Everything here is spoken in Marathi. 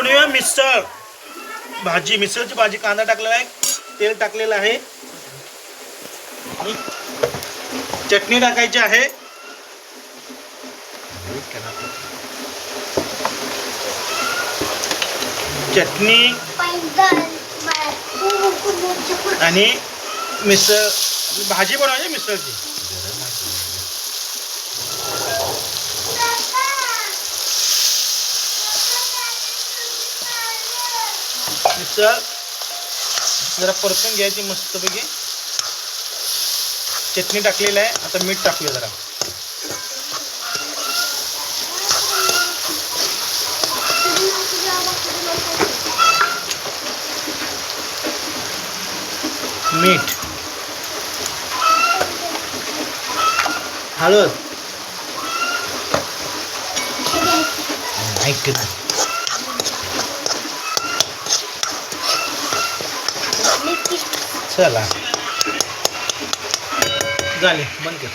बनवूया मिसळ भाजी मिसळची भाजी कांदा टाकलेला आहे तेल टाकलेलं आहे. चटणी टाकायची आहे. चटणी आणि मिसळ भाजी बनवायची मिसळची. मिसळ जरा परतून घ्यायची मस्तपैकी. चटणी टाकलेली आहे. आता मीठ टाकूया जरा. मीठ. हळद. ऐक चला. झाले बंद कर.